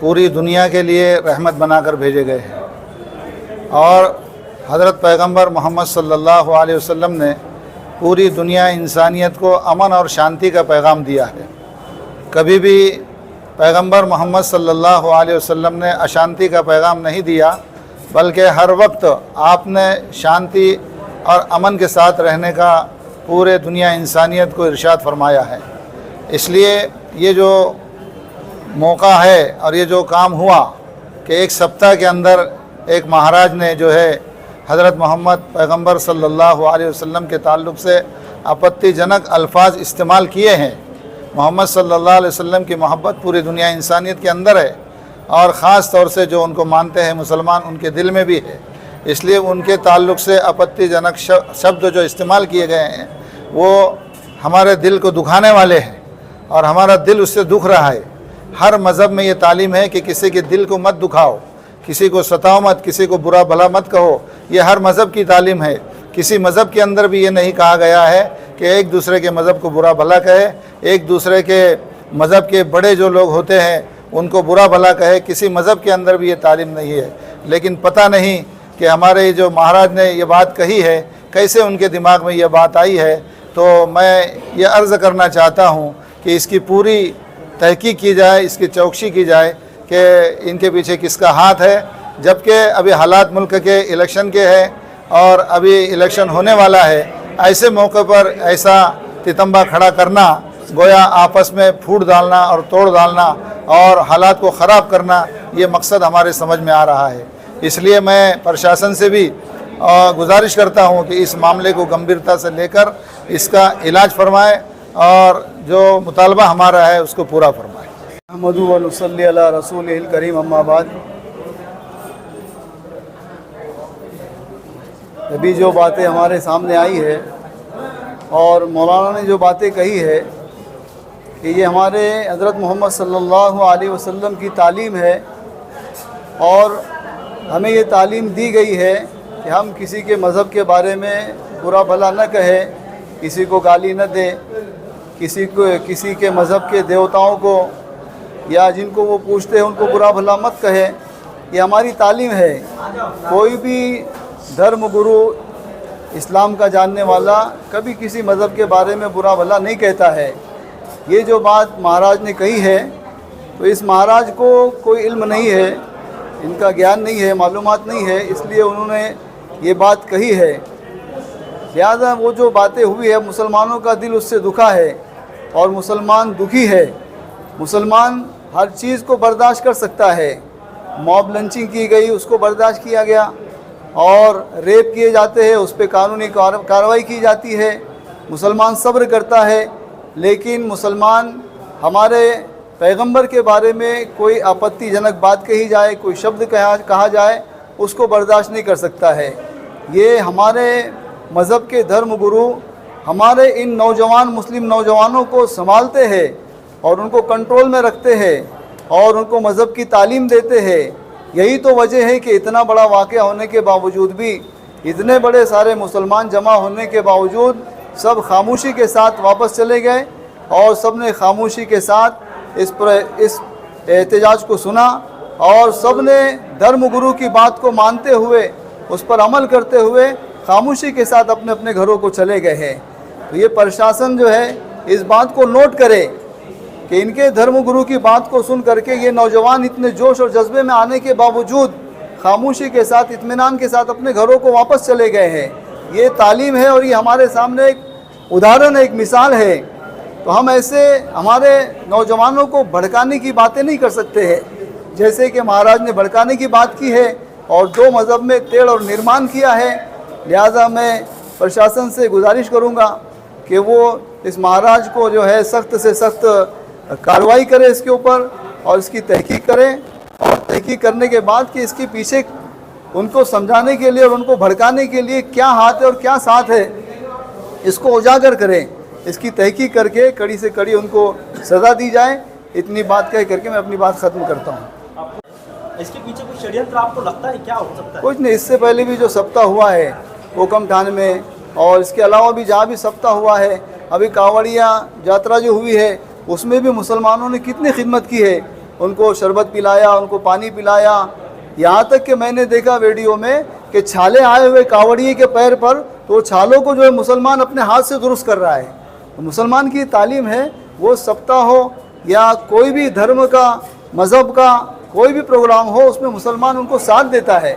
پوری دنیا کے لیے رحمت بنا کر بھیجے گئے ہیں۔ اور حضرت پیغمبر محمد صلی اللہ علیہ وسلم نے پوری دنیا انسانیت کو امن اور شانتی کا پیغام دیا ہے۔ کبھی بھی پیغمبر محمد صلی اللہ علیہ وسلم نے اشانتی کا پیغام نہیں دیا، بلکہ ہر وقت آپ نے شانتی اور امن کے ساتھ رہنے کا پورے دنیا انسانیت کو ارشاد فرمایا ہے۔ اس لیے یہ جو موقع ہے اور یہ جو کام ہوا کہ ایک سبتہ کے اندر ایک مہاراج نے جو ہے حضرت محمد پیغمبر صلی اللہ علیہ وسلم کے تعلق سے اپتی جنک الفاظ استعمال کیے ہیں۔ محمد صلی اللہ علیہ وسلم کی محبت پوری دنیا انسانیت کے اندر ہے اور خاص طور سے جو ان کو مانتے ہیں مسلمان ان کے دل میں بھی ہے۔ اس لیے ان کے تعلق سے اپتی جنک شبد جو استعمال کیے گئے ہیں وہ ہمارے دل کو دکھانے والے ہیں اور ہمارا دل اس سے دکھ رہا ہے۔ ہر مذہب میں یہ تعلیم ہے کہ کسی کے دل کو مت دکھاؤ، کسی کو ستاؤ مت، کسی کو برا بھلا مت کہو۔ یہ ہر مذہب کی تعلیم ہے۔ کسی مذہب کے اندر بھی یہ نہیں کہا گیا ہے کہ ایک دوسرے کے مذہب کو برا بھلا کہے، ایک دوسرے کے مذہب کے بڑے جو لوگ ہوتے ہیں، ان کو برا بھلا کہے۔ کسی مذہب کے اندر بھی یہ تعلیم نہیں ہے۔ لیکن پتہ نہیں کہ ہمارے جو مہاراج نے یہ بات کہی ہے، کیسے ان کے دماغ میں یہ بات آئی ہے۔ تو میں یہ عرض کرنا چاہتا ہوں کہ اس کی پوری تحقیق کی جائے، اس کی چوکشی کی جائے کہ ان کے پیچھے کس کا ہاتھ ہے، جبکہ ابھی حالات ملک کے الیکشن کے ہے اور ابھی الیکشن ہونے والا ہے، ایسے موقع پر ایسا تتمبہ کھڑا کرنا، گویا آپس میں پھوٹ ڈالنا اور توڑ ڈالنا اور حالات کو خراب کرنا، یہ مقصد ہمارے سمجھ میں آ رہا ہے۔ اس لیے میں پرشاسن سے بھی گزارش کرتا ہوں کہ اس معاملے کو گمبھیرتا سے لے کر اس کا علاج فرمائے۔ اور جو مطالبہ ہمارا ہے اس کو پورا فرمائے۔ احمد صلی اللہ رسول کریم اما بعد۔ ابھی جو باتیں ہمارے سامنے آئی ہے اور مولانا نے جو باتیں کہی ہے کہ یہ ہمارے حضرت محمد صلی اللہ علیہ وسلم کی تعلیم ہے اور ہمیں یہ تعلیم دی گئی ہے کہ ہم کسی کے مذہب کے بارے میں برا بھلا نہ کہیں کسی کو گالی نہ دیں کسی کو کسی کے مذہب کے دیوتاؤں کو یا جن کو وہ پوچھتے ہیں ان کو برا بھلا مت کہے۔ یہ ہماری تعلیم ہے۔ کوئی بھی دھرم گرو اسلام کا جاننے والا کبھی کسی مذہب کے بارے میں برا بھلا نہیں کہتا ہے۔ یہ جو بات مہاراج نے کہی ہے، تو اس مہاراج کو کوئی علم نہیں ہے۔ ان کا گیان نہیں ہے، معلومات نہیں ہے۔ اس لیے انہوں نے یہ بات کہی ہے۔ لہٰذا وہ جو باتیں ہوئی ہے مسلمانوں کا دل اس سے دکھا ہے اور مسلمان دکھی ہے۔ مسلمان ہر چیز کو برداشت کر سکتا ہے۔ موب لنچنگ کی گئی، اس کو برداشت کیا گیا۔ اور ریپ کیے جاتے ہیں، اس پہ قانونی کارروائی کی جاتی ہے۔ مسلمان صبر کرتا ہے، لیکن مسلمان ہمارے پیغمبر کے بارے میں کوئی آپتی جنک بات کہی جائے، کوئی شبد کہا جائے، اس کو برداشت نہیں کر سکتا ہے۔ یہ ہمارے مذہب کے دھرم گرو ہمارے ان نوجوان مسلم نوجوانوں کو سنبھالتے ہیں اور ان کو کنٹرول میں رکھتے ہیں اور ان کو مذہب کی تعلیم دیتے ہیں۔ یہی تو وجہ ہے کہ اتنا بڑا واقعہ ہونے کے باوجود بھی، اتنے بڑے سارے مسلمان جمع ہونے کے باوجود سب خاموشی کے ساتھ واپس چلے گئے اور سب نے خاموشی کے ساتھ اس پر، اس احتجاج کو سنا اور سب نے دھرم گرو کی بات کو مانتے ہوئے، اس پر عمل کرتے ہوئے خاموشی کے ساتھ اپنے اپنے گھروں کو چلے گئے ہیں۔ تو یہ پرشاسن جو ہے، اس بات کو نوٹ کرے کہ ان کے دھرم گرو کی بات کو سن کر کے یہ نوجوان اتنے جوش اور جذبے میں آنے کے باوجود خاموشی کے ساتھ، اطمینان کے ساتھ اپنے گھروں کو واپس چلے گئے ہیں۔ یہ تعلیم ہے اور یہ ہمارے سامنے ایک ادھارن، ایک مثال ہے۔ تو ہم ایسے ہمارے نوجوانوں کو بھڑکانے کی باتیں نہیں کر سکتے ہیں۔ جیسے کہ مہاراج نے بھڑکانے کی بات کی ہے اور دو مذہب میں تیڑ اور نرمان کیا ہے۔ لہٰذا میں پرشاسن سے گزارش کروں گا کہ وہ اس مہاراج کو جو ہے سخت سے سخت کاروائی کرے اس کے اوپر اور اس کی تحقیق کرے اور تحقیق کرنے کے بعد کہ اس کے پیچھے ان کو سمجھانے کے لیے اور ان کو بھڑکانے کے لیے کیا ہاتھ ہے اور کیا ساتھ ہے اس کو اجاگر کریں۔ اس کی تحقیق کر کے کڑی سے کڑی ان کو سزا دی جائے۔ اتنی بات کہہ کر کے میں اپنی بات ختم کرتا ہوں۔ اس کے پیچھے کچھ آپ کو لگتا ہے کیا ہو سکتا ہے؟ کچھ نہیں اس سے پہلے بھی جو سپتا ہوا ہے حکم ٹھان میں۔ اور اس کے علاوہ بھی جہاں بھی سبتہ ہوا ہے، ابھی کاوڑیاں یاترا جو ہوئی ہے، اس میں بھی مسلمانوں نے کتنی خدمت کی ہے۔ ان کو شربت پلایا، ان کو پانی پلایا۔ یہاں تک کہ میں نے دیکھا ویڈیو میں کہ چھالے آئے ہوئے کاوڑیے کے پیر پر تو چھالوں کو جو ہے مسلمان اپنے ہاتھ سے درست کر رہا ہے۔ مسلمان کی تعلیم ہے، وہ سبتہ ہو یا کوئی بھی دھرم کا، مذہب کا کوئی بھی پروگرام ہو، اس میں مسلمان ان کو ساتھ دیتا ہے۔